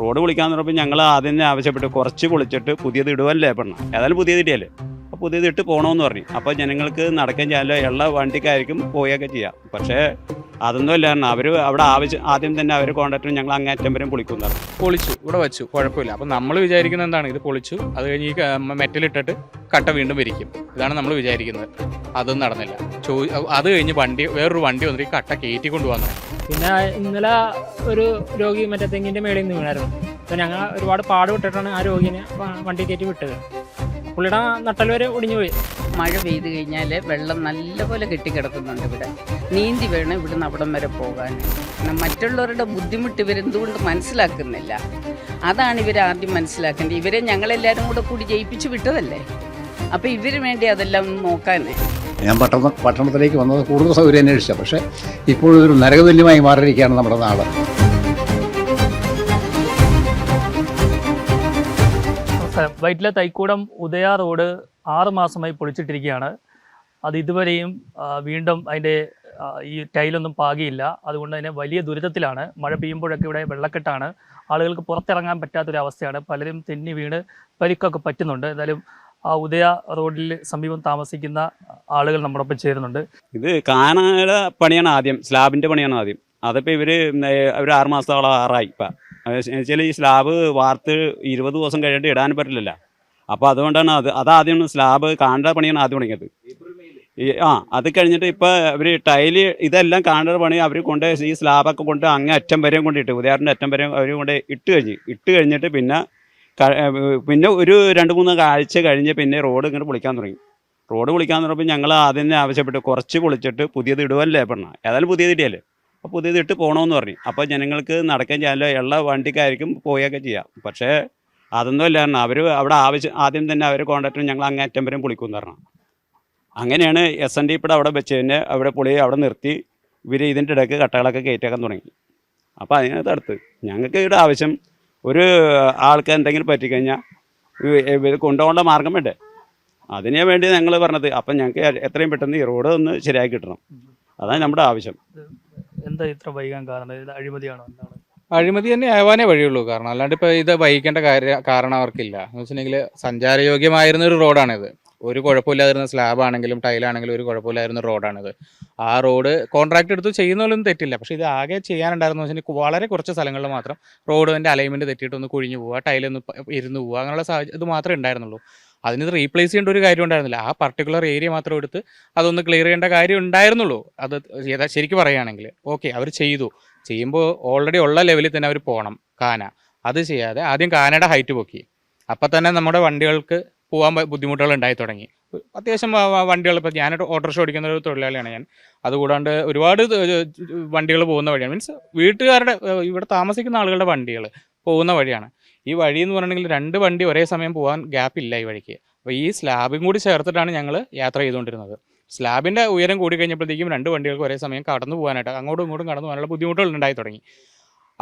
Road പൊളിക്കാൻ പറഞ്ഞപ്പോൾ ഞങ്ങൾ ആദ്യം തന്നെ ആവശ്യപ്പെട്ട് കുറച്ച് പൊളിച്ചിട്ട് പുതിയത് ഇടുവല്ലേ പെണ്ണ. ഏതായാലും പുതിയത് ഇട്ടിയല്ലേ? അപ്പോൾ പുതിയത് ഇട്ട് പോകണമെന്ന് പറഞ്ഞു. അപ്പോൾ ജനങ്ങൾക്ക് നടക്കാൻ ചെയ്യാനല്ലോ ഉള്ള വണ്ടിക്കായിരിക്കും പോയൊക്കെ ചെയ്യാം. പക്ഷേ അതൊന്നും അല്ല അവർ അവിടെ ആവശ്യം ആദ്യം തന്നെ അവർ കോൺടാക്ട് ഞങ്ങൾ അങ്ങേറ്റം വരെ പൊളിക്കുന്നത് പൊളിച്ചു ഇവിടെ വെച്ചു കുഴപ്പമില്ല. അപ്പം നമ്മൾ വിചാരിക്കുന്നത് എന്താണ്? ഇത് പൊളിച്ചു അത് കഴിഞ്ഞ് ഈ മെറ്റലിട്ടിട്ട് കട്ട വീണ്ടും വിരിക്കും. ഇതാണ് നമ്മൾ വിചാരിക്കുന്നത്. അതൊന്നും നടന്നില്ല. ചോ അത് കഴിഞ്ഞ് വണ്ടി വേറൊരു വണ്ടി വന്നിട്ട് ഈ കട്ട കയറ്റി കൊണ്ടുവന്നു. പിന്നെ ഇന്നലെ ഒരു രോഗി മറ്റേ തെങ്ങിന്റെ മേളിൽ നിന്ന് വീണായിരുന്നു അപ്പൊ ഞങ്ങൾ ഒരുപാട് പാടുപെട്ടിട്ടാണ് ആ രോഗിനെ വണ്ടി കയറ്റി വിട്ടത്. പുള്ളിയുടെ നട്ടൽ വരെ ഒടിഞ്ഞു പോയി. മഴ പെയ്ത് കഴിഞ്ഞാൽ വെള്ളം നല്ലപോലെ കെട്ടിക്കിടക്കുന്നുണ്ട് ഇവിടെ. നീന്തി വേണം ഇവിടുന്ന് അവിടം വരെ പോകാൻ മറ്റുള്ളവരുടെ ബുദ്ധിമുട്ട് ഇവരെന്തുകൊണ്ട് മനസ്സിലാക്കുന്നില്ല. അതാണ് ഇവർ ആദ്യം മനസ്സിലാക്കേണ്ടത്. ഇവരെ ഞങ്ങളെല്ലാവരും കൂടെ കൂടി ജയിപ്പിച്ച് വിട്ടതല്ലേ? അപ്പോൾ ഇവർ വേണ്ടി അതെല്ലാം നോക്കാനേ. ഞാൻ പട്ടണ പട്ടണത്തിലേക്ക് വന്നത് കൂടുതൽ സൗകര്യം അന്വേഷിച്ച. പക്ഷേ ഇപ്പോഴൊരു നരകതുല്യമായി മാറിയിരിക്കുകയാണ് നമ്മുടെ നാട്. വൈറ്റിലെ തൈക്കൂടം ഉദയ റോഡ് ആറ് മാസമായി പൊളിച്ചിട്ടിരിക്കുകയാണ്. അത് ഇതുവരെയും വീണ്ടും അതിന്റെ ഈ ടൈലൊന്നും പാകിയില്ല. അതുകൊണ്ട് തന്നെ വലിയ ദുരിതത്തിലാണ്. മഴ പെയ്യുമ്പോഴൊക്കെ ഇവിടെ വെള്ളക്കെട്ടാണ്. ആളുകൾക്ക് പുറത്തിറങ്ങാൻ പറ്റാത്തൊരവസ്ഥയാണ്. പലരും തെന്നി വീണ് പരിക്കൊക്കെ പറ്റുന്നുണ്ട്. എന്തായാലും ആ ഉദയ റോഡിൽ സമീപം താമസിക്കുന്ന ആളുകൾ നമ്മോടൊപ്പം ചേരുന്നുണ്ട്. ഇത് കാനയുടെ പണിയാണ് ആദ്യം സ്ലാബിന്റെ പണിയാണ് ആദ്യം. അതിപ്പോൾ ഇവർ ഒരു ആറ് മാസത്തോളം ആറായി ഇപ്പം. ഈ സ്ലാബ് വാർത്ത് ഇരുപത് ദിവസം കഴിഞ്ഞിട്ട് ഇടാൻ പറ്റില്ലല്ലോ. അപ്പോൾ അതുകൊണ്ടാണ് അത് അതാദ്യം സ്ലാബ് കാണ്ട പണിയാണ് ആദ്യം തുടങ്ങിയത്. ആ അത് കഴിഞ്ഞിട്ട് ഇപ്പോൾ ഇവർ ടൈൽ ഇതെല്ലാം കാണ്ട പണി അവർ കൊണ്ട് ഈ സ്ലാബൊക്കെ കൊണ്ട് അങ്ങേ അറ്റം വരെയും കൊണ്ടിട്ട് ഉദയാറിന്റെ അറ്റം വരെയും അവർ കൊണ്ട് ഇട്ട് കഴിഞ്ഞ് ഇട്ട് കഴിഞ്ഞിട്ട് പിന്നെ പിന്നെ ഒരു രണ്ട് മൂന്ന് ആഴ്ച കഴിഞ്ഞ് പിന്നെ റോഡ് ഇങ്ങനെ പൊളിക്കാൻ തുടങ്ങി. റോഡ് പൊളിക്കാൻ തുടങ്ങുമ്പോൾ ഞങ്ങൾ ആദ്യം തന്നെ ആവശ്യപ്പെട്ട് കുറച്ച് പൊളിച്ചിട്ട് പുതിയത് ഇടുവല്ലേ പെണ്ണ? ഏതായാലും പുതിയത് ഇടിയല്ലേ? അപ്പോൾ പുതിയത് ഇട്ട് പോകണമെന്ന് പറഞ്ഞു. അപ്പോൾ ജനങ്ങൾക്ക് നടക്കാൻ ചെയ്യാനോ ഉള്ള വണ്ടിക്കായിരിക്കും പോയൊക്കെ ചെയ്യാം. പക്ഷേ അതൊന്നും കാരണം അവർ അവിടെ ആവശ്യം ആദ്യം തന്നെ അവർ കോൺട്രാക്ടർ ഞങ്ങൾ അങ്ങേറ്റം വരെയും പൊളിക്കുമെന്ന് പറഞ്ഞു. അങ്ങനെയാണ് എസ് എൻ ഡി ഇപ്പോൾ അവിടെ വെച്ച് തന്നെ അവിടെ പൊളി അവിടെ നിർത്തി ഇവർ ഇതിന്റെ ഇടയ്ക്ക് കട്ടകളൊക്കെ കയറ്റാക്കാൻ തുടങ്ങി. അപ്പോൾ അതിനകത്ത് അടുത്ത് ഞങ്ങൾക്ക് ഇവിടെ ആവശ്യം ഒരു ആൾക്ക് എന്തെങ്കിലും പറ്റിക്കഴിഞ്ഞാൽ ഇത് കൊണ്ടുപോകേണ്ട മാർഗം വേണ്ടേ? അതിനേ വേണ്ടി ഞങ്ങൾ പറഞ്ഞത് അപ്പം ഞങ്ങൾക്ക് എത്രയും പെട്ടെന്ന് ഈ റോഡ് ഒന്ന് ശരിയാക്കി കിട്ടണം. അതാണ് നമ്മുടെ ആവശ്യം. എന്താ ഇത്ര വൈകാൻ കാരണം? ഇത് അഴിമതിയാണോ എന്താണ്? അഴിമതി തന്നെ ആവാനേ വഴിയുള്ളൂ. കാരണം അല്ലാണ്ട് ഇപ്പോൾ ഇത് വഹിക്കേണ്ട കാര്യ കാരണം അവർക്കില്ല. എന്ന് വെച്ചിട്ടുണ്ടെങ്കിൽ സഞ്ചാരയോഗ്യമായിരുന്ന ഒരു റോഡാണിത്. ഒരു കുഴപ്പമില്ലാതിരുന്ന സ്ലാബ് ആണെങ്കിലും ടൈലാണെങ്കിലും ഒരു കുഴപ്പമില്ലായിരുന്ന റോഡാണിത് ആ റോഡ് കോൺട്രാക്ട് എടുത്ത് ചെയ്യുന്നതിലൊന്നും തെറ്റില്ല. പക്ഷേ ഇത് ആകെ ചെയ്യാനുണ്ടായിരുന്നു വെച്ചിട്ടുണ്ടെങ്കിൽ വളരെ കുറച്ച് സ്ഥലങ്ങളിൽ മാത്രം റോഡിന്റെ അലൈൻമെന്റ് തെറ്റിയിട്ടൊന്ന് കുഴിഞ്ഞു പോവുക ടൈലൊന്ന് ഇരുന്ന് പോവുക അങ്ങനെയുള്ള സാഹചര്യം ഇത് മാത്രമേ ഉണ്ടായിരുന്നുള്ളൂ. അതിന് റീപ്ലേസ് ചെയ്യേണ്ട ഒരു കാര്യം ഉണ്ടായിരുന്നില്ല. ആ പർട്ടിക്കുലർ ഏരിയ മാത്രം എടുത്ത് അതൊന്ന് ക്ലിയർ ചെയ്യേണ്ട കാര്യം ഉണ്ടായിരുന്നുള്ളൂ. അത് യഥാ ശരിക്കും പറയുകയാണെങ്കിൽ. ഓക്കെ അവർ ചെയ്തു. ചെയ്യുമ്പോൾ ഓൾറെഡി ഉള്ള ലെവലിൽ തന്നെ അവർ പോകണം കാന. അത് ചെയ്യാതെ ആദ്യം കാനയുടെ ഹൈറ്റ് പൊക്കി. അപ്പം തന്നെ നമ്മുടെ വണ്ടികൾക്ക് പോകാൻ ബുദ്ധിമുട്ടുകൾ ഉണ്ടായി തുടങ്ങി. അത്യാവശ്യം വണ്ടികൾ ഇപ്പോൾ ഞാൻ ഓട്ടോറിക്ഷ ഓടിക്കുന്ന ഒരു തൊഴിലാളിയാണ് ഞാൻ. അതുകൂടാണ്ട് ഒരുപാട് വണ്ടികൾ പോകുന്ന വഴിയാണ്. മീൻസ് വീട്ടുകാരുടെ ഇവിടെ താമസിക്കുന്ന ആളുകളുടെ വണ്ടികൾ പോകുന്ന വഴിയാണ്. ഈ വഴി എന്ന് പറഞ്ഞിട്ടുണ്ടെങ്കിൽ രണ്ട് വണ്ടി ഒരേ സമയം പോകാൻ ഗ്യാപ്പ് ഇല്ല ഈ വഴിക്ക്. അപ്പോൾ ഈ സ്ലാബും കൂടി ചേർത്തിട്ടാണ് ഞങ്ങൾ യാത്ര ചെയ്തുകൊണ്ടിരുന്നത്. സ്ലാബിന്റെ ഉയരം കൂടി കഴിഞ്ഞപ്പോഴത്തേക്കും രണ്ട് വണ്ടികൾക്ക് ഒരേ സമയം കടന്നു പോകാനായിട്ട് അങ്ങോട്ടും ഇങ്ങോട്ടും കടന്നു പോകാനുള്ള ബുദ്ധിമുട്ടുകൾ ഉണ്ടായി തുടങ്ങി.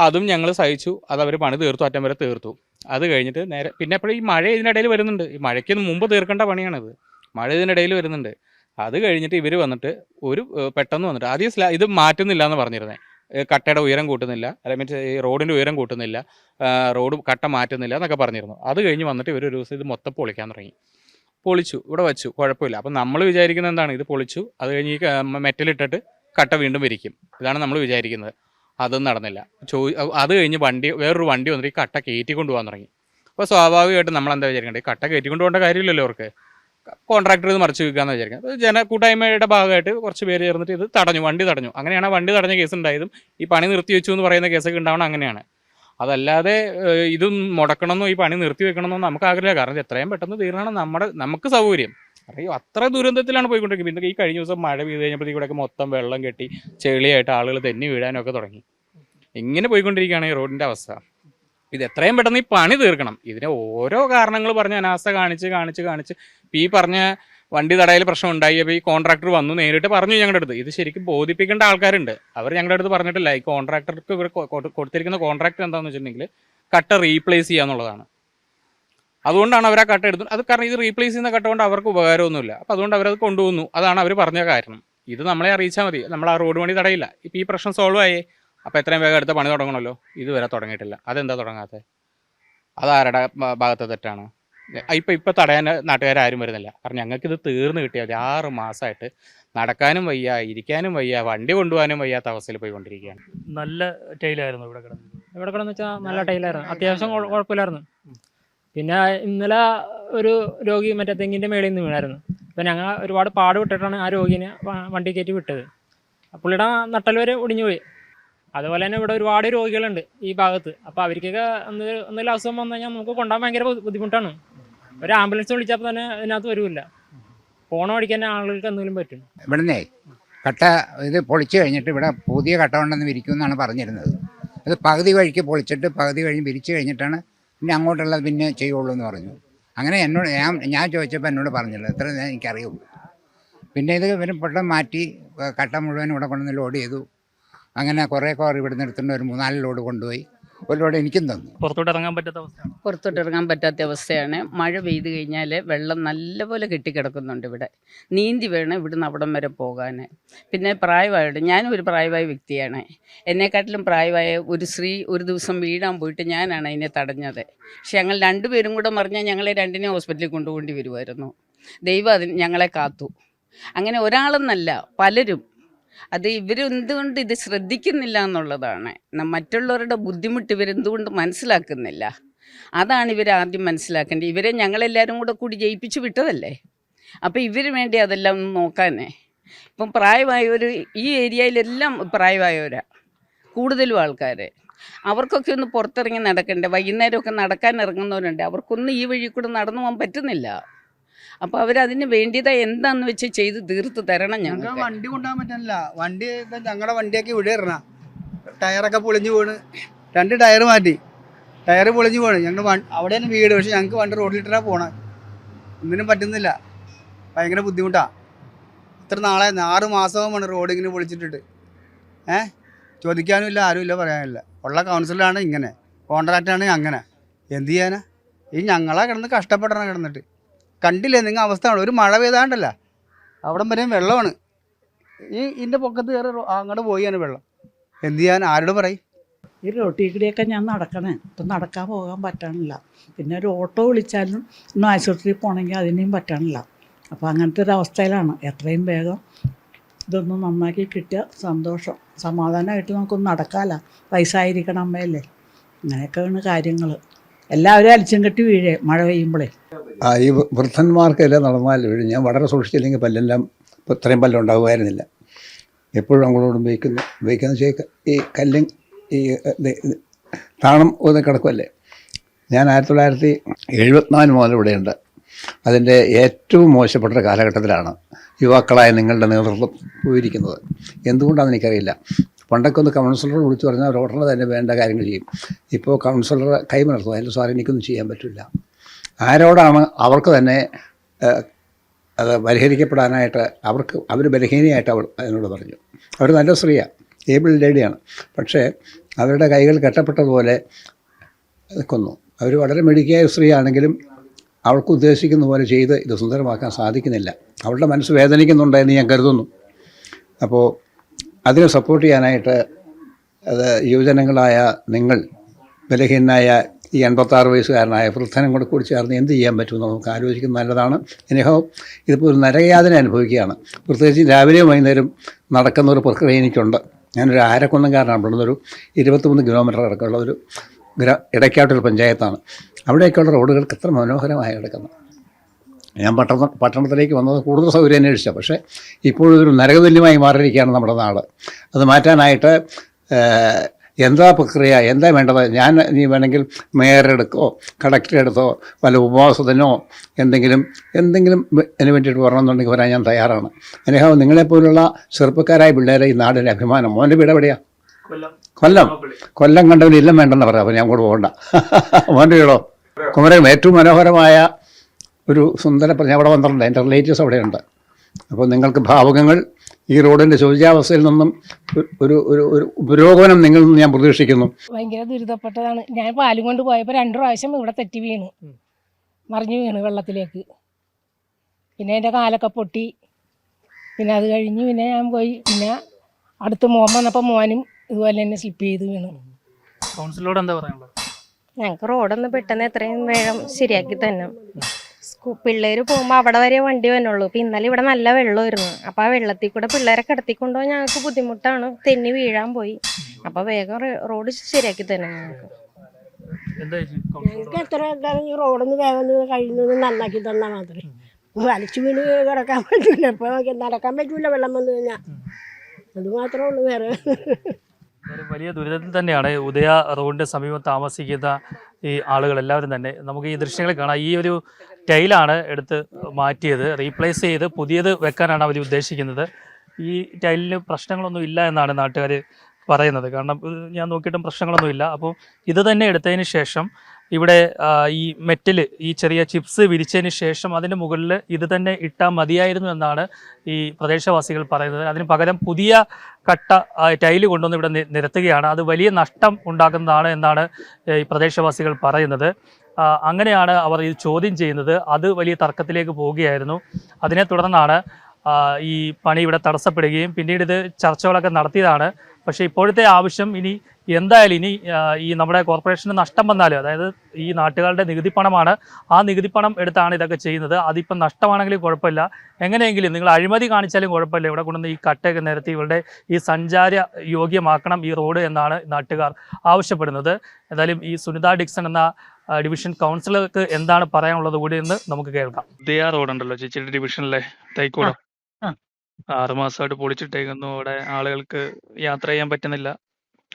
അതും ഞങ്ങൾ സഹിച്ചു. അത് അവർ പണി തീർത്തു അറ്റം വരെ തീർത്തു. അത് കഴിഞ്ഞിട്ട് നേരെ പിന്നെ എപ്പോഴും ഈ മഴ ഇതിനിടയിൽ വരുന്നുണ്ട്. ഈ മഴയ്ക്ക് മുമ്പ് തീർക്കേണ്ട പണിയാണിത്. മഴ ഇതിനിടയിൽ വരുന്നുണ്ട്. അത് കഴിഞ്ഞിട്ട് ഇവർ വന്നിട്ട് ഒരു പെട്ടെന്ന് വന്നിട്ട് ആദ്യം സ്ലാ ഇത് മാറ്റുന്നില്ല എന്ന് പറഞ്ഞിരുന്നേ. കട്ടയുടെ ഉയരം കൂട്ടുന്നില്ല. അല്ലെങ്കിൽ മീൻസ് ഈ റോഡിന്റെ ഉയരം കൂട്ടുന്നില്ല. റോഡ് കട്ട മാറ്റുന്നില്ല എന്നൊക്കെ പറഞ്ഞിരുന്നു. അത് കഴിഞ്ഞ് വന്നിട്ട് ഇവർ ഒരു ദിവസം ഇത് മൊത്തം പൊളിക്കാൻ തുടങ്ങി. പൊളിച്ചു ഇവിടെ വെച്ചു കുഴപ്പമില്ല. അപ്പം നമ്മൾ വിചാരിക്കുന്നത് എന്താണ്? ഇത് പൊളിച്ചു അത് കഴിഞ്ഞ് ഈ മെറ്റലിട്ടിട്ട് കട്ട വീണ്ടും വിരിക്കും. ഇതാണ് നമ്മൾ വിചാരിക്കുന്നത്. അതൊന്നും നടന്നില്ല. ചോ അത് കഴിഞ്ഞ് വണ്ടി വേറൊരു വണ്ടി വന്നിട്ട് ഈ കട്ട കയറ്റി കൊണ്ടുപോകാൻ തുടങ്ങി. അപ്പോൾ സ്വാഭാവികമായിട്ടും നമ്മൾ എന്താ വിചാരിക്കേണ്ടത് കട്ട കയറ്റി കൊണ്ടുപോകേണ്ട കാര്യമില്ലല്ലോ അവർക്ക്. കോൺട്രാക്ടർ ഇത് മറിച്ച് വെക്കാന്ന് വിചാരിക്കുന്നത് അത് ജന കൂട്ടായ്മയുടെ ഭാഗമായിട്ട് കുറച്ച് പേര് ചേർന്നിട്ട് ഇത് തടഞ്ഞു വണ്ടി തടഞ്ഞു. അങ്ങനെയാണ് വണ്ടി തടഞ്ഞ കേസ് ഉണ്ടായതും ഈ പണി നിർത്തി വെച്ചു എന്ന് പറയുന്ന കേസൊക്കെ ഉണ്ടാവണം അങ്ങനെയാണ്. അതല്ലാതെ ഇത് മുടക്കണമെന്നോ ഈ പണി നിർത്തി വെക്കണമെന്നോ നമുക്ക് ആഗ്രഹമില്ല. കാരണം എത്രയും പെട്ടെന്ന് തീരണം നമ്മുടെ നമുക്ക് സൗകര്യം. അറിയോ? അത്ര ദുരന്തത്തിലാണ് പോയിക്കൊണ്ടിരിക്കുന്നത്. പിന്നെ ഈ കഴിഞ്ഞ ദിവസം മഴ പെയ്ത് കഴിഞ്ഞപ്പോഴത്തേക്കും ഇവിടെയൊക്കെ മൊത്തം വെള്ളം കെട്ടി ചെളിയായിട്ട് ആളുകൾ തെന്നി വീഴാനൊക്കെ തുടങ്ങി. ഇങ്ങനെ പോയിക്കൊണ്ടിരിക്കുകയാണ് ഈ റോഡിന്റെ അവസ്ഥ. ഇത് എത്രയും പെട്ടെന്ന് ഈ പണി തീർക്കണം. ഇതിനെ ഓരോ കാരണങ്ങൾ പറഞ്ഞ് അനാസ കാണിച്ച് കാണിച്ച് കാണിച്ച്. ഈ പറഞ്ഞ വണ്ടി തടയിൽ പ്രശ്നം ഉണ്ടായി. അപ്പോൾ ഈ കോൺട്രാക്ടർ വന്നു നേരിട്ട് പറഞ്ഞു ഞങ്ങളുടെ അടുത്ത്. ഇത് ശരിക്കും ബോധിപ്പിക്കേണ്ട ആൾക്കാരുണ്ട്. അവർ ഞങ്ങളുടെ അടുത്ത് പറഞ്ഞിട്ടില്ല. ഈ കോൺട്രാക്ടർക്ക് ഇവർ കൊടുത്തിരിക്കുന്ന കോൺട്രാക്ട് എന്താണെന്ന് വെച്ചിട്ടുണ്ടെങ്കിൽ കട്ട റീപ്ലേസ് ചെയ്യുക എന്നുള്ളതാണ് അതുകൊണ്ടാണ് അവർ ആ കട്ട എടുത്തത്. അത് കാരണം ഇത് റീപ്ലേസ് ചെയ്യുന്ന കട്ട കൊണ്ട് അവർക്ക് ഉപകാരമൊന്നുമില്ല. അപ്പോൾ അതുകൊണ്ട് അവരത് കൊണ്ടുവന്നു. അതാണ് അവർ പറഞ്ഞ കാരണം. ഇത് നമ്മളെ അറിയിച്ചാൽ മതി. നമ്മൾ ആ റോഡ് പണി തടയില്ല. ഇപ്പം ഈ പ്രശ്നം സോൾവ് ആയി. അപ്പോൾ എത്രയും വേഗം അടുത്ത പണി തുടങ്ങണമല്ലോ. ഇതുവരെ തുടങ്ങിയിട്ടില്ല. അതെന്താ തുടങ്ങാത്തത് അതാരുടെ ഭാഗത്തെ തെറ്റാണ്? ഇപ്പം ഇപ്പം തടയാൻ നാട്ടുകാരും വരുന്നില്ല. കാരണം ഞങ്ങൾക്ക് ഇത് തീർന്നു കിട്ടിയാൽ മതി. ആറ് മാസമായിട്ട് നടക്കാനും വയ്യ ഇരിക്കാനും വയ്യ വണ്ടി കൊണ്ടുപോകാനും വയ്യാത്ത അവസ്ഥയിൽ പോയിക്കൊണ്ടിരിക്കുകയാണ്. നല്ല ടൈലായിരുന്നു ഇവിടെ കിടന്നു ഇവിടെ കിടന്ന് വെച്ചാൽ നല്ല ടൈലായിരുന്നു. അത്യാവശ്യം കുഴ- കുഴപ്പമില്ലായിരുന്നു പിന്നെ ഇന്നലെ ഒരു രോഗി മറ്റേ തെങ്ങിന്റെ മേളിൽ നിന്ന് വീണായിരുന്നു. അപ്പോൾ ഞങ്ങൾ ഒരുപാട് പാട് വിട്ടിട്ടാണ് ആ രോഗിനെ വണ്ടി കയറ്റി വിട്ടത്. പുള്ളിയുടെ നട്ടൽ വരെ ഒടിഞ്ഞു പോയി. അതുപോലെ തന്നെ ഇവിടെ ഒരുപാട് രോഗികളുണ്ട് ഈ ഭാഗത്ത്. അപ്പോൾ അവർക്കൊക്കെ എന്തെങ്കിലും അസുഖം വന്നു കഴിഞ്ഞാൽ നമുക്ക് കൊണ്ടുപോകാൻ ഭയങ്കര ബുദ്ധിമുട്ടാണ്. ഒരു ആംബുലൻസ് വിളിച്ചപ്പോൾ തന്നെ അതിനകത്ത് വരില്ല. പോണ വഴിക്ക് തന്നെ ആളുകൾക്ക് എന്തെങ്കിലും പറ്റും. ഇവിടുന്നേ കട്ട ഇത് പൊളിച്ചു കഴിഞ്ഞിട്ട് ഇവിടെ പുതിയ കട്ട ഉണ്ടെന്ന് വിരിക്കുമെന്നാണ് പറഞ്ഞിരുന്നത്. അത് പകുതി വഴിക്ക് പൊളിച്ചിട്ട് പകുതി കഴിഞ്ഞ് വിരിച്ചു കഴിഞ്ഞിട്ടാണ് പിന്നെ അങ്ങോട്ടുള്ളത് പിന്നെ ചെയ്യുള്ളൂ എന്ന് പറഞ്ഞു. അങ്ങനെ എന്നോട് ഞാൻ ഞാൻ ചോദിച്ചപ്പോൾ എന്നോട് പറഞ്ഞില്ല. എത്ര എനിക്കറിയുള്ളൂ. പിന്നെ ഇത് വരും പെട്ടെന്ന് മാറ്റി കട്ട മുഴുവൻ ഇവിടെ കൊണ്ടുവന്ന് ലോഡ് ചെയ്തു. അങ്ങനെ കുറേ കോർ ഇവിടുന്ന് എടുത്തുകൊണ്ട് ഒരു മൂന്നാൽ ലോഡ് കൊണ്ടുപോയി. ഒരു ലോഡ് എനിക്കും തന്നു. പുറത്തോട്ട് ഇറങ്ങാൻ പറ്റാത്ത അവസ്ഥയാണ്? പുറത്തോട്ട് ഇറങ്ങാൻ പറ്റാത്ത അവസ്ഥയാണ്. മഴ പെയ്ത് കഴിഞ്ഞാൽ വെള്ളം നല്ലപോലെ കെട്ടിക്കിടക്കുന്നുണ്ട് ഇവിടെ. നീന്തി വേണം ഇവിടുന്ന് അവിടം വരെ പോകാൻ പിന്നെ പ്രായമായിട്ട് ഞാനും ഒരു പ്രായമായ വ്യക്തിയാണ്. എന്നെക്കാട്ടിലും പ്രായമായ ഒരു സ്ത്രീ ഒരു ദിവസം വീഴാൻ പോയിട്ട് ഞാനാണ് അതിനെ തടഞ്ഞത്. പക്ഷെ ഞങ്ങൾ രണ്ടുപേരും കൂടെ പറഞ്ഞാൽ ഞങ്ങളെ രണ്ടിനെ ഹോസ്പിറ്റലിൽ കൊണ്ടുപോകേണ്ടി വരുമായിരുന്നു ദൈവം അതിന് ഞങ്ങളെ കാത്തു. അങ്ങനെ ഒരാളെന്നല്ല പലരും അത് ഇവരെന്തുകൊണ്ട് ഇത് ശ്രദ്ധിക്കുന്നില്ല എന്നുള്ളതാണ്. മറ്റുള്ളവരുടെ ബുദ്ധിമുട്ട് ഇവരെന്തുകൊണ്ട് മനസ്സിലാക്കുന്നില്ല. അതാണ് ഇവർ ആദ്യം മനസ്സിലാക്കേണ്ടത്. ഇവരെ ഞങ്ങളെല്ലാവരും കൂടെ കൂടി ജയിപ്പിച്ചു വിട്ടതല്ലേ? അപ്പോൾ ഇവർ വേണ്ടി അതെല്ലാം ഒന്ന് നോക്കാനേ. ഇപ്പം പ്രായമായവർ ഈ ഏരിയയിലെല്ലാം പ്രായമായവരാ. കൂടുതലും ആൾക്കാർ അവർക്കൊക്കെ ഒന്ന് പുറത്തിറങ്ങി നടക്കണ്ടേ? വൈകുന്നേരമൊക്കെ നടക്കാൻ ഇറങ്ങുന്നവരുണ്ട്. അവർക്കൊന്നും ഈ വഴി കൂടെ നടന്നു പോകാൻ പറ്റുന്നില്ല. അപ്പോൾ അവരതിന് വേണ്ടിയത് എന്താന്ന് വെച്ച് ചെയ്ത് തീർത്ത് തരണം ഞങ്ങൾക്ക്. വണ്ടി കൊണ്ടുപോകാൻ പറ്റാനില്ല വണ്ടി ഞങ്ങളുടെ വണ്ടിയൊക്കെ ഇവിടെ ഇറങ്ങ ടയറൊക്കെ പൊളിഞ്ഞു പോണ് രണ്ട് ടയർ മാറ്റി. ടയർ പൊളിഞ്ഞു പോണ് ഞങ്ങൾ അവിടെയാണ് വീട്. പക്ഷെ ഞങ്ങൾക്ക് വണ്ടി റോഡിലിട്ടാ പോണേ. ഒന്നിനും പറ്റുന്നില്ല. ഭയങ്കര ബുദ്ധിമുട്ടാ. ഇത്ര നാളെ ആറ് മാസമാണ് റോഡ് ഇങ്ങനെ പൊളിച്ചിട്ടിട്ട്. ഏ? ചോദിക്കാനും ഇല്ല ആരും ഇല്ല പറയാനില്ല ഉള്ള കൗൺസിലാണ് ഇങ്ങനെ. കോൺട്രാക്റ്റാണ് അങ്ങനെ. എന്ത് ചെയ്യാനാ? ഈ ഞങ്ങളാ കിടന്ന് കഷ്ടപ്പെടണം കിടന്നിട്ട്. കണ്ടില്ലേ നിങ്ങൾ അവസ്ഥ ഒരു മഴ പെയ്താണ്ടല്ല. അവിടം വരെയും വെള്ളമാണ്. ഈ ഇതിന്റെ പൊക്കത്ത് കയറി അങ്ങോട്ട് പോയാണ് വെള്ളം. എന്ത് ചെയ്യാൻ? ആരോട് പറയും? ഈ റോട്ടിൽ കൂടിയൊക്കെ ഞാൻ നടക്കണേ. ഇപ്പം നടക്കാൻ പോകാൻ പറ്റണില്ല പിന്നെ ഒരു ഓട്ടോ വിളിച്ചാലും ഒന്ന് ആശുപത്രിയിൽ പോകണമെങ്കിൽ അതിനെയും പറ്റണില്ല അപ്പോൾ അങ്ങനത്തെ ഒരു അവസ്ഥയിലാണ്. എത്രയും വേഗം ഇതൊന്ന് നന്നാക്കി കിട്ടിയ സന്തോഷം. സമാധാനമായിട്ട് നമുക്കൊന്ന് പൈസ ആയിരിക്കണം അമ്മയല്ലേ. അങ്ങനെയൊക്കെയാണ് കാര്യങ്ങൾ. എല്ലാവരും അലിച്ചും കെട്ടി വീഴേ മഴ പെയ്യുമ്പോഴേ ആ ഈ വൃദ്ധന്മാർക്കെല്ലാം നടന്നാൽ ഞാൻ വളരെ സൂക്ഷിച്ചില്ലെങ്കിൽ പല്ലെല്ലാം ഇത്രയും പല്ലുണ്ടാകുമായിരുന്നില്ല എപ്പോഴും അങ്ങോട്ടും ഉപയോഗിക്കുന്നു ഉപയോഗിക്കുന്ന വെച്ചാൽ ഈ കല്ല് ഈ താണം ഒന്ന് കിടക്കുമല്ലേ ഞാൻ ആയിരത്തി തൊള്ളായിരത്തി എഴുപത്തിനാല് മുതൽ ഇവിടെയുണ്ട്. അതിന്റെ ഏറ്റവും മോശപ്പെട്ട കാലഘട്ടത്തിലാണ് യുവാക്കളായ നിങ്ങളുടെ നേതൃത്വം പോയിരിക്കുന്നത്. എന്തുകൊണ്ടാണെന്ന് എനിക്കറിയില്ല. പണ്ടൊക്കെ ഒന്ന് കൗൺസിലർ വിളിച്ചു പറഞ്ഞാൽ അവർ ഉടനെ തന്നെ വേണ്ട കാര്യങ്ങൾ ചെയ്യും. ഇപ്പോൾ കൗൺസിലർ കൈമലർത്തും. അതിൽ സാറെ എനിക്കൊന്നും ചെയ്യാൻ പറ്റില്ല. ആരോടാണ് അവർക്ക് തന്നെ അത് പരിഹരിക്കപ്പെടാനായിട്ട് അവർക്ക് അവർ ബലഹീനയായിട്ട് അവൾ എന്നോട് പറഞ്ഞു. അവർ നല്ല സ്ത്രീയാണ് ഏബിൾ ലേഡിയാണ്. പക്ഷേ അവരുടെ കൈകൾ കെട്ടപ്പെട്ടതുപോലെ നിൽക്കുന്നു അവർ വളരെ മെടുക്കിയായ സ്ത്രീയാണെങ്കിലും അവൾക്ക് ഉദ്ദേശിക്കുന്ന പോലെ ചെയ്ത് ഇത് സുന്ദരമാക്കാൻ സാധിക്കുന്നില്ല. അവളുടെ മനസ്സ് വേദനിക്കുന്നുണ്ടെന്ന് ഞാൻ കരുതുന്നു. അപ്പോൾ അതിനെ സപ്പോർട്ട് ചെയ്യാനായിട്ട് അത് യുവജനങ്ങളായ നിങ്ങൾ ബലഹീനായ ഈ എൺപത്താറ് വയസ്സുകാരനായ വൃദ്ധനും കൂടെ കൂടി ചേർന്ന് എന്ത് ചെയ്യാൻ പറ്റുമെന്ന് നമുക്ക് ആലോചിക്കുന്നത് നല്ലതാണ്. എനിഹോ ഇതിപ്പോൾ ഒരു നരകയാതന അനുഭവിക്കുകയാണ്. പ്രത്യേകിച്ച് രാവിലെയും വൈകുന്നേരം നടക്കുന്ന ഒരു പ്രക്രിയ എനിക്കുണ്ട്. ഞാനൊരു ആരക്കുന്നംകാരനാണ് അവിടെ ഒരു ഇരുപത്തിമൂന്ന് കിലോമീറ്റർ അടക്കമുള്ള ഒരു ഗ്ര ഇടയ്ക്കാട്ടൊരു പഞ്ചായത്താണ്. അവിടെയൊക്കെയുള്ള റോഡുകൾക്ക് എത്ര മനോഹരമായി കിടക്കുന്നു ഞാൻ പട്ടണ പട്ടണത്തിലേക്ക് വന്നത് കൂടുതൽ സൗകര്യം അന്വേഷിച്ചത് പക്ഷേ ഇപ്പോഴൊരു നരകതുല്യമായി മാറിയിരിക്കുകയാണ് നമ്മുടെ നാട്. അത് മാറ്റാനായിട്ട് എന്താ പ്രക്രിയ? എന്താ വേണ്ടത്? ഞാൻ നീ വേണമെങ്കിൽ മേയറെടുക്കോ കളക്ടറെടുത്തോ വല്ല ഉപവാസത്തിനോ എന്തെങ്കിലും എന്തെങ്കിലും അതിന് വേണ്ടിയിട്ട് വരണമെന്നുണ്ടെങ്കിൽ വരാൻ ഞാൻ തയ്യാറാണ്. അനേഹം നിങ്ങളെപ്പോലുള്ള ചെറുപ്പക്കാരായ പിള്ളേരെ ഈ നാടിന്റെ അഭിമാനം. മോന്റെ വീട് എവിടെയാണ് കൊല്ലം. കൊല്ലം? കണ്ടവന് ഇല്ലം വേണ്ടെന്ന് പറയാം. അപ്പോൾ ഞാൻ അങ്ങോട്ട് പോകണ്ട. മോന്റെ വീടോ? കുമരകം. ഏറ്റവും മനോഹരമായ ഒരു സുന്ദര ഞാൻ അവിടെ വന്നിട്ടുണ്ട്. എന്റെ റിലേറ്റീവ്സ് അവിടെയുണ്ട്. അപ്പോൾ നിങ്ങൾക്ക് ഭാവകങ്ങൾ ഈ റോഡിന്റെ ശോചിയാവസ്ഥയിൽ നിന്നും ഒരു- ഒരു ഒരു ഒരു പുരോഗമനം നിങ്ങളിൽ നിന്ന് ഞാൻ പ്രതീക്ഷിക്കുന്നു. ഭയങ്കര ദുരിതപ്പെട്ടതാണ്. ഞാൻ പാലും കൊണ്ട് പോയപ്പോൾ രണ്ട് പ്രാവശ്യം ഇവിടെ തെറ്റി വീണ്. മറിഞ്ഞു വീണ് വെള്ളത്തിലേക്ക്. പിന്നെ എന്റെ കാലൊക്കെ പൊട്ടി. പിന്നെ അത് കഴിഞ്ഞ് പിന്നെ ഞാൻ പോയി. പിന്നെ അടുത്ത് മോൻ വന്നപ്പോൾ മോനും ഇതുപോലെ തന്നെ സ്ലിപ്പ് ചെയ്ത് വീണു. കൗൺസിലോട് എന്താ പറയാനുള്ളത്? ഞങ്ങൾക്ക് റോഡൊന്ന് പെട്ടെന്ന് എത്രയും വേഗം ശരിയാക്കി തന്നെ സ്കൂ പിള്ളേർ പോകുമ്പോൾ അവിടെ വരെ വണ്ടി വന്നുള്ളൂ ഇപ്പം ഇന്നലെ ഇവിടെ നല്ല വെള്ളമായിരുന്നു. അപ്പം ആ വെള്ളത്തിൽ കൂടെ പിള്ളേരെ കിടത്തിക്കൊണ്ടുപോകാൻ ഞങ്ങൾക്ക് ബുദ്ധിമുട്ടാണ്. തെന്നി വീഴാൻ പോയി. അപ്പം വേഗം റോഡ് ശരിയാക്കി തന്നെ ഞങ്ങൾക്ക്. ഞങ്ങൾക്ക് എത്ര എന്തായാലും ഈ റോഡൊന്ന് വേഗം കഴിയുന്നത് നന്നാക്കി തന്നാൽ മാത്രമേ. വലിച്ചു വീണ് കിടക്കാൻ പറ്റൂല. ഇപ്പോൾ നടക്കാൻ പറ്റൂല വെള്ളം വന്നു കഴിഞ്ഞാൽ അത് മാത്രമേ ഉള്ളൂ വേറെ. വലിയ ദുരിതത്തിൽ തന്നെയാണ് ഉദയ റോഡിന്റെ സമീപം താമസിക്കുന്ന ഈ ആളുകൾ എല്ലാവരും തന്നെ. നമുക്ക് ഈ ദൃശ്യങ്ങൾ കാണാം. ഈ ഒരു ടൈലാണ് എടുത്ത് മാറ്റിയത് റീപ്ലേസ് ചെയ്ത് പുതിയത് വെക്കാനാണ് അവർ ഉദ്ദേശിക്കുന്നത്. ഈ ടൈലിന് പ്രശ്നങ്ങളൊന്നും ഇല്ല എന്നാണ് നാട്ടുകാർ പറയുന്നത്. കാരണം ഞാൻ നോക്കിയിട്ടും പ്രശ്നങ്ങളൊന്നുമില്ല അപ്പോൾ ഇത് തന്നെ എടുത്തതിന് ശേഷം ഇവിടെ ഈ മെറ്റൽ ഈ ചെറിയ ചിപ്സ് വിരിച്ചതിന് ശേഷം അതിന് മുകളിൽ ഇത് തന്നെ ഇട്ടാൽ മതിയായിരുന്നു എന്നാണ് ഈ പ്രദേശവാസികൾ പറയുന്നത്. അതിന് പകരം പുതിയ കട്ട ടൈൽ കൊണ്ടുവന്ന് ഇവിടെ നിരത്തുകയാണ്. അത് വലിയ നഷ്ടം ഉണ്ടാക്കുന്നതാണ് എന്നാണ് ഈ പ്രദേശവാസികൾ പറയുന്നത്. അങ്ങനെയാണ് അവർ ഇത് ചോദ്യം ചെയ്യുന്നത്. അത് വലിയ തർക്കത്തിലേക്ക് പോവുകയായിരുന്നു. അതിനെ തുടർന്നാണ് ഈ പണി ഇവിടെ തടസ്സപ്പെടുകയും പിന്നീട് ഇത് ചർച്ചകളൊക്കെ നടത്തിയതാണ്. പക്ഷേ ഇപ്പോഴത്തെ ആവശ്യം ഇനി എന്തായാലും ഇനി ഈ നമ്മുടെ കോർപ്പറേഷന് നഷ്ടം വന്നാലും അതായത് ഈ നാട്ടുകാരുടെ നികുതി പണമാണ് ആ നികുതി പണം എടുത്താണ് ഇതൊക്കെ ചെയ്യുന്നത്. അതിപ്പം നഷ്ടമാണെങ്കിലും കുഴപ്പമില്ല. എങ്ങനെയെങ്കിലും നിങ്ങൾ അഴിമതി കാണിച്ചാലും കുഴപ്പമില്ല. ഇവിടെ കൊണ്ടുവന്ന് ഈ കട്ടയൊക്കെ നിരത്തി ഇവരുടെ ഈ സഞ്ചാര യോഗ്യമാക്കണം ഈ റോഡ് എന്നാണ് നാട്ടുകാർ ആവശ്യപ്പെടുന്നത്. എന്തായാലും ഈ സുനിത ഡിക്സൺ എന്ന ഡിവിഷൻ കൗൺസിലർക്ക് എന്താണ് പറയാനുള്ളത് കൂടി എന്ന് നമുക്ക് കേൾക്കാം. റോഡ് ഉണ്ടല്ലോ ചേച്ചിയുടെ ഡിവിഷനിലെ തൈക്കോടം. ആ. ആറുമാസമായിട്ട് പൊളിച്ചിട്ടേക്കുന്നു. അവിടെ ആളുകൾക്ക് യാത്ര ചെയ്യാൻ പറ്റുന്നില്ല.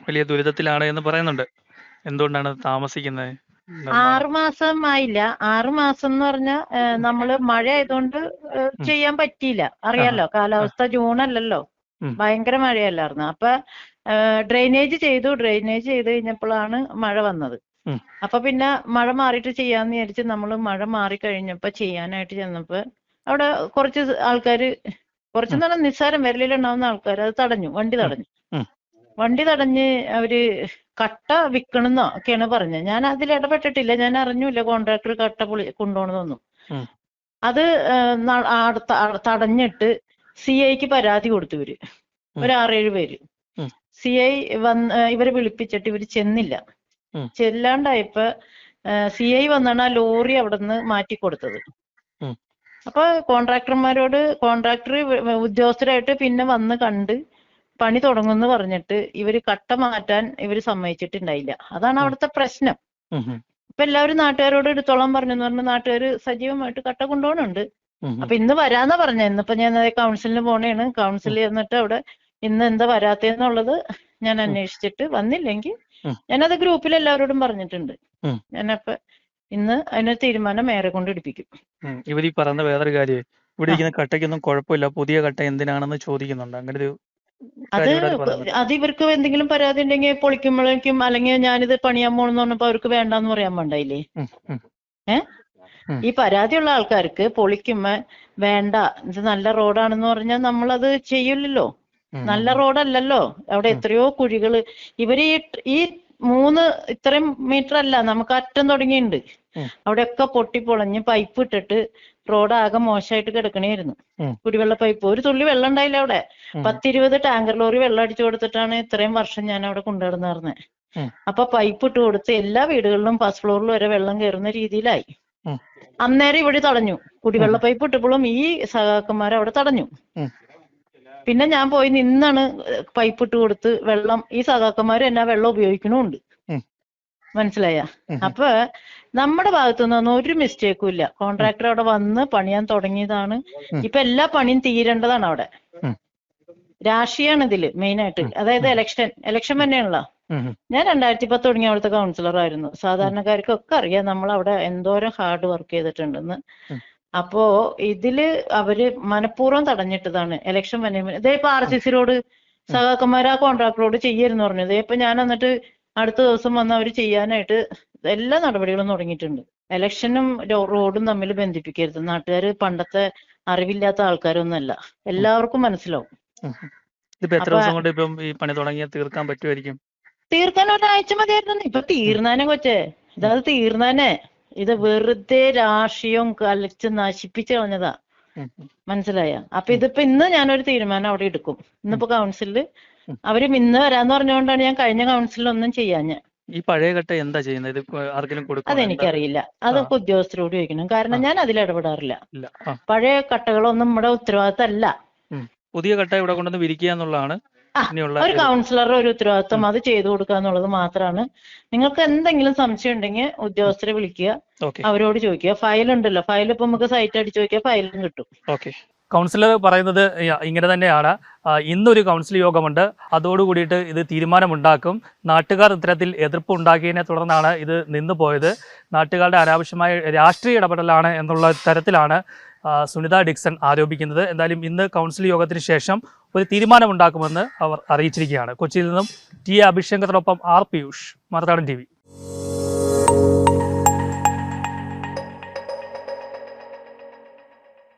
വലിയ ദുരിതത്തിലാണ് എന്ന് പറയുന്നുണ്ട്. എന്തുകൊണ്ടാണ് താമസിക്കുന്നത്? ആറ് മാസം ആയില്ല. ആറ് മാസം എന്ന് പറഞ്ഞാൽ നമ്മൾ മഴ ആയതുകൊണ്ട് ചെയ്യാൻ പറ്റിയില്ല. അറിയാലോ? കാലാവസ്ഥ ജൂൺ അല്ലല്ലോ ഭയങ്കര മഴയല്ലായിരുന്നു. അപ്പൊ ഡ്രെയിനേജ് ചെയ്തു. ഡ്രെയിനേജ് ചെയ്ത് കഴിഞ്ഞപ്പോഴാണ് മഴ വന്നത്. അപ്പൊ പിന്നെ മഴ മാറിയിട്ട് ചെയ്യാന്ന് വിചാരിച്ച് നമ്മൾ മഴ മാറി കഴിഞ്ഞപ്പോ ചെയ്യാനായിട്ട് ചെന്നപ്പോ അവിടെ കുറച്ച് ആൾക്കാര് കുറച്ചെന്ന് പറഞ്ഞാൽ നിസ്സാരം വിരലിലുണ്ടാവുന്ന ആൾക്കാർ അത് തടഞ്ഞു വണ്ടി തടഞ്ഞു. വണ്ടി തടഞ്ഞ് അവർ കട്ട വിൽക്കണമെന്നോ ഒക്കെയാണ് പറഞ്ഞത് ഞാൻ അതിൽ ഇടപെട്ടിട്ടില്ല ഞാൻ അറിഞ്ഞില്ല കോൺട്രാക്ടർ കട്ട പൊളി കൊണ്ടുപോകണമെന്നൊന്നും. അത് തടഞ്ഞിട്ട് സി ഐക്ക് പരാതി കൊടുത്തു ഇവർ. ഒരു ആറേഴ് പേര്. സി ഐ വന്ന് ഇവരെ വിളിപ്പിച്ചിട്ട് ഇവർ ചെന്നില്ല. ചെല്ലാണ്ടായപ്പോ സി ഐ വന്നാണ് ആ ലോറി അവിടെ നിന്ന് മാറ്റി കൊടുത്തത് ഉം. അപ്പൊ കോൺട്രാക്ടർമാരോട് കോൺട്രാക്ടർ ഉദ്യോഗസ്ഥരായിട്ട് പിന്നെ വന്ന് കണ്ട് പണി തുടങ്ങുമെന്ന് പറഞ്ഞിട്ട് ഇവർ കട്ട മാറ്റാൻ ഇവർ സമ്മതിച്ചിട്ടുണ്ടായില്ല. അതാണ് അവിടുത്തെ പ്രശ്നം. ഇപ്പൊ എല്ലാവരും നാട്ടുകാരോട് എടുത്തോളാൻ പറഞ്ഞെന്ന് പറഞ്ഞ് നാട്ടുകാർ സജീവമായിട്ട് കട്ട കൊണ്ടുപോകണുണ്ട്. അപ്പൊ ഇന്ന് വരാന്നാ പറഞ്ഞ. ഇന്നിപ്പോ ഞാൻ കൗൺസിലിന് പോണേണ്. കൗൺസിലിൽ ചെന്നിട്ട് അവിടെ ഇന്ന് എന്താ വരാത്തേന്നുള്ളത് ഞാൻ അന്വേഷിച്ചിട്ട് വന്നില്ലെങ്കിൽ ഞാൻ ഞാനത് ഗ്രൂപ്പിൽ എല്ലാവരോടും പറഞ്ഞിട്ടുണ്ട്. ഞാൻ ഞാനപ്പൊ ഇന്ന് അതിനൊരു തീരുമാനം മേയറെ കൊണ്ട് എടുപ്പിക്കും. ഇവർ ഈ പറയുന്ന വേറൊരു കാര്യം ഇവിടെ ഇരിക്കുന്ന കട്ടയ്ക്കൊന്നും കുഴപ്പമില്ല. പുതിയ കട്ട എന്തിനാണെന്ന് ചോദിക്കുന്നുണ്ട്. അങ്ങനെ ഒരു അത് അത് ഇവർക്ക് എന്തെങ്കിലും പരാതി ഉണ്ടെങ്കിൽ പൊളിക്കുമ്പോഴേക്കും അല്ലെങ്കിൽ ഞാനിത് പണിയാൻ പോണെന്ന് പറഞ്ഞപ്പോ അവർക്ക് വേണ്ടാന്ന് പറയാൻ വേണ്ടായില്ലേ ഏ. ഈ പരാതിയുള്ള ആൾക്കാർക്ക് പൊളിക്കുമ്പോ വേണ്ട ഇത് നല്ല റോഡാണെന്ന് പറഞ്ഞാൽ നമ്മൾ അത് ചെയ്യില്ലല്ലോ നല്ല. റോഡല്ലല്ലോ. അവിടെ എത്രയോ കുഴികൾ. ഇവർ ഈ ഈ മൂന്ന് ഇത്രയും മീറ്റർ അല്ല നമുക്ക് അറ്റം തുടങ്ങിയിട്ടുണ്ട്. അവിടെയൊക്കെ പൊട്ടി പൊളഞ്ഞ് പൈപ്പ് ഇട്ടിട്ട് റോഡ് ആകെ മോശമായിട്ട് കിടക്കണേയിരുന്നു. ആയിരുന്നു കുടിവെള്ള പൈപ്പ് ഒരു തുള്ളി വെള്ളം ഉണ്ടായില്ല അവിടെ. പത്തിരുപത് ടാങ്കർ ലോറി വെള്ളം അടിച്ചു കൊടുത്തിട്ടാണ് ഇത്രയും വർഷം ഞാൻ അവിടെ കൊണ്ടുവരുന്നത് ഉം. അപ്പൊ പൈപ്പ് ഇട്ട് കൊടുത്ത് എല്ലാ വീടുകളിലും ഫസ്റ്റ് ഫ്ലോറിൽ വരെ വെള്ളം കയറുന്ന രീതിയിലായി. അന്നേരം ഇവിടെ തടഞ്ഞു. കുടിവെള്ള പൈപ്പ് ഇട്ടപ്പോഴും ഈ സഹാക്കന്മാർ അവിടെ തടഞ്ഞു. പിന്നെ ഞാൻ പോയി നിന്നാണ് പൈപ്പ് ഇട്ട് കൊടുത്ത് വെള്ളം ഈ സഹാക്കന്മാർ തന്നെ ആ വെള്ളം ഉപയോഗിക്കണമുണ്ട്. മനസ്സിലായ. അപ്പൊ നമ്മുടെ ഭാഗത്തു നിന്നൊന്നും ഒരു മിസ്റ്റേക്കും ഇല്ല. കോൺട്രാക്ടർ അവിടെ വന്ന് പണിയാൻ തുടങ്ങിയതാണ്. ഇപ്പൊ എല്ലാ പണിയും തീരേണ്ടതാണ് അവിടെ. രാഷ്ട്രീയമാണ് ഇതിൽ മെയിൻ ആയിട്ട് അതായത് ഇലക്ഷൻ ഇലക്ഷൻ തന്നെയാണല്ലോ. ഞാൻ രണ്ടായിരത്തി പത്ത് തുടങ്ങിയ അവിടുത്തെ കൗൺസിലർ ആയിരുന്നു. സാധാരണക്കാർക്കൊക്കെ അറിയാം നമ്മൾ അവിടെ എന്തോരം ഹാർഡ് വർക്ക് ചെയ്തിട്ടുണ്ടെന്ന്. അപ്പോ ഇതിൽ അവർ മനഃപൂർവം തടഞ്ഞിട്ടതാണ്. ഇലക്ഷൻ മാനേജ്മെന്റ് ഇതേ ഇപ്പൊ ആർ സി സിയോട് സഹാക്കന്മാർ ആ കോൺട്രാക്ടറോട് ചെയ്യരുന്ന് പറഞ്ഞു ഇതേ ഇപ്പൊ ഞാൻ എന്നിട്ട് അടുത്ത ദിവസം വന്ന് അവർ ചെയ്യാനായിട്ട് എല്ലാ നടപടികളും തുടങ്ങിയിട്ടുണ്ട്. ഇലക്ഷനും റോഡും തമ്മിൽ ബന്ധിപ്പിക്കരുത്. നാട്ടുകാർ പണ്ടത്തെ അറിവില്ലാത്ത ആൾക്കാരൊന്നുമല്ല. എല്ലാവർക്കും മനസ്സിലാവും. ഇതിപ്പോ എത്ര ദിവസം കൊണ്ട് ഇപ്പം ഈ പണി തുടങ്ങിയാൽ തീർക്കാൻ പറ്റുമായിരിക്കും? തീർക്കാൻ ഒരാഴ്ച മതിയായിരുന്നു ഇപ്പൊ തീർന്നാനെ കൊച്ചേ. ഇതത് തീർന്നാനെ. ഇത് വെറുതെ രാഷ്ട്രീയം കളിച്ച് നശിപ്പിച്ചു കളഞ്ഞതാ. മനസ്സിലായ? അപ്പൊ ഇതിപ്പോ ഇന്ന് ഞാനൊരു തീരുമാനം അവിടെ എടുക്കും. ഇന്നിപ്പോ കൗൺസിലിൽ അവർ ഇന്ന് വരാന്ന് പറഞ്ഞുകൊണ്ടാണ് ഞാൻ കഴിഞ്ഞ കൗൺസിലിൽ ഒന്നും ചെയ്യാഞ്ഞ. ഈ പഴയ കട്ട എന്താ ചെയ്യുന്നത് ആർക്കെങ്കിലും കൊടുക്കും അതെനിക്കറിയില്ല. അതൊക്കെ ഉദ്യോഗസ്ഥരോട് ചോദിക്കണം. കാരണം ഞാൻ അതിൽ ഇടപെടാറില്ല പഴയ കട്ടകളൊന്നും നമ്മുടെ ഉത്തരവാദിത്തമല്ല പുതിയ കട്ട ഇവിടെ കൊണ്ടുവന്ന് വിരിക്കുക എന്നുള്ളതാണ്. ഒരു. കൗൺസിലറുടെ ഒരു ഉത്തരവാദിത്വം അത് ചെയ്തു കൊടുക്കുക എന്നുള്ളത് മാത്രമാണ്. നിങ്ങൾക്ക് എന്തെങ്കിലും സംശയം ഉണ്ടെങ്കിൽ ഉദ്യോഗസ്ഥരെ വിളിക്കുക. അവരോട് ചോദിക്കുക. ഫയൽ ഉണ്ടല്ലോ ഫയൽ ഇപ്പൊ നമുക്ക് സൈറ്റ് അടിച്ച് നോക്കിയാൽ ഫയലും കിട്ടും. ഓക്കെ. കൗൺസിലർ പറയുന്നത് ഇങ്ങനെ തന്നെയാണ്. ഇന്നൊരു കൗൺസിൽ യോഗമുണ്ട്. അതോടുകൂടിയിട്ട് ഇത് തീരുമാനമുണ്ടാക്കും. നാട്ടുകാർ ഇത്തരത്തിൽ എതിർപ്പ് ഉണ്ടാക്കിയതിനെ തുടർന്നാണ് ഇത് നിന്നു പോയത് നാട്ടുകാരുടെ അനാവശ്യമായ രാഷ്ട്രീയ ഇടപെടലാണ് എന്നുള്ള തരത്തിലാണ് സുനിത ഡിക്സൺ ആരോപിക്കുന്നത്. എന്തായാലും ഇന്ന് കൗൺസിൽ യോഗത്തിന് ശേഷം ഒരു തീരുമാനമുണ്ടാക്കുമെന്ന് അവർ അറിയിച്ചിരിക്കുകയാണ്. കൊച്ചിയിൽ നിന്നും ടി അഭിഷേകത്തിനൊപ്പം ആർ പിയൂഷ് മറുനാടൻ ടി